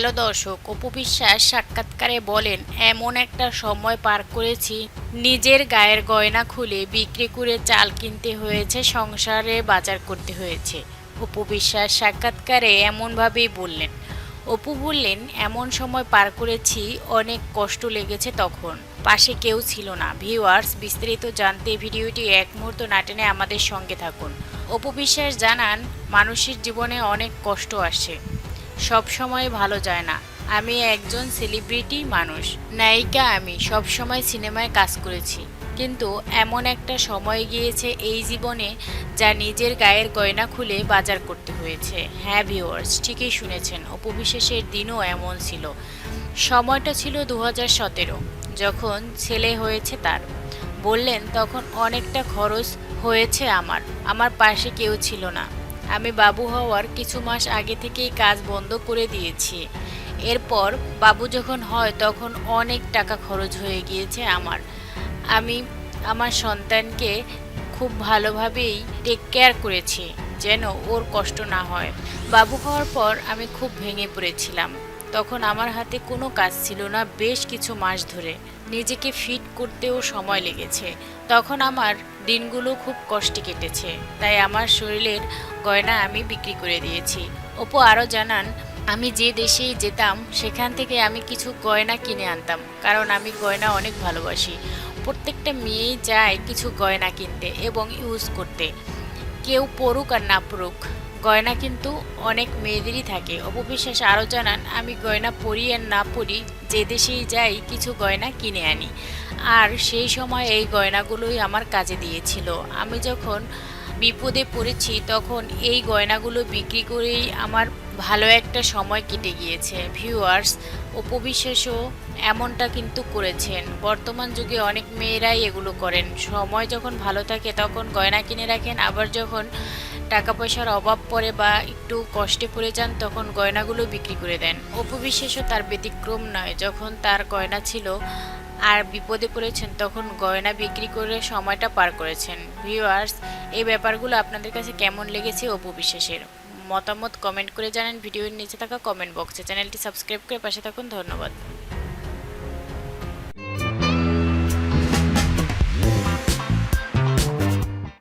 Hello দর্শক, অপু বিশ্বাস সাক্ষাৎকারে বলেন, এমন একটা সময় পার করেছি, নিজের গায়ের গয়না খুলে বিক্রি করে চাল কিনতে হয়েছে, সংসারে বাজার করতে হয়েছে। অপু বিশ্বাস সাক্ষাৎকারে এমনভাবেই বললেন। অপু বললেন, এমন সময় পার করেছি, অনেক কষ্ট লেগেছে তখন। পাশে কেউ ছিল না। ভিউয়ার্স, বিস্তারিত জানতে ভিডিওটি এক মুহূর্ত না টেনে আমাদের সঙ্গে থাকুন। অপু বিশ্বাস জানান, মানুষের জীবনে অনেক কষ্ট আসে। সব সময় ভালো যায় না। আমি একজন সেলিব্রিটি মানুষ। নায়িকা আমি, সব সময় সিনেমায় কাজ করেছি। কিন্তু এমন একটা সময় গিয়েছে এই জীবনে যা নিজের গায়ের গয়না খুলে বাজার করতে হয়েছে। হ্যাঁ ভিউয়ার্স ঠিকই শুনেছেন, অপবিশ্বাসের দিনও এমন ছিল। সময়টা ছিল দু যখন ছেলে হয়েছে তার। বললেন, তখন অনেকটা খরচ হয়েছে আমার। আমার পাশে কেউ ছিল না। আমি বাবু হওয়ার কিছু মাস আগে থেকেই কাজ বন্ধ করে দিয়েছি। এরপর বাবু যখন হয় তখন অনেক টাকা খরচ হয়ে গিয়েছে আমার। আমি আমার সন্তানকে খুব ভালোভাবেই টেক কেয়ার করেছি, যেন ওর কষ্ট না হয়। বাবু হওয়ার পর আমি খুব ভেঙে পড়েছিলাম। তখন আমার হাতে কোনো কাজ ছিল না বেশ কিছু মাস ধরে। নিজেকে ফিট করতেও সময় লেগেছে। তখন আমার দিনগুলো খুব কষ্টে কেটেছে। তাই আমার শরীরের গয়না আমি বিক্রি করে দিয়েছি। অপু আরও জানান, আমি যে দেশেই যেতাম, সেখান থেকে আমি কিছু গয়না কিনে আনতাম, কারণ আমি গয়না অনেক ভালোবাসি। প্রত্যেকটা মেয়েই যায় কিছু গয়না কিনতে এবং ইউজ করতে। কেউ পড়ুক আর না পড়ুক গয়না কিন্তু অনেক মেয়েদেরই থাকে। অপবিশ্বাস আরও জানান, আমি গয়না পরি আর না পরি, যে দেশেই যাই কিছু গয়না কিনে আনি। আর সেই সময় এই গয়নাগুলোই আমার কাজে দিয়েছিল। আমি যখন বিপদে পড়েছি, তখন এই গয়নাগুলো বিক্রি করেই আমার ভালো একটা সময় কেটে গিয়েছে। ভিউয়ার্স অপবিশ্বাসও এমনটা কিন্তু করেছেন। বর্তমান যুগে অনেক মেয়েরাই এগুলো করেন। সময় যখন ভালো থাকে, তখন গয়না কিনে রাখেন। আবার যখন টাকা পয়সার অভাব পড়ে বা একটু কষ্টে পড়ে যান, তখন গয়নাগুলো বিক্রি করে দেন। অপবিশ্বাসও তার ব্যতিক্রম নয়। যখন তার গয়না ছিল আর বিপদে পড়েছেন, তখন গয়না বিক্রি করে সময়টা পার করেছেন। ভিউয়ার্স, এই ব্যাপারগুলো আপনাদের কাছে কেমন লেগেছে অপু মতামত কমেন্ট করে জানান। ভিডিওর নিচে থাকা কমেন্ট বক্সে। চ্যানেলটি সাবস্ক্রাইব করে পাশে থাকুন। ধন্যবাদ।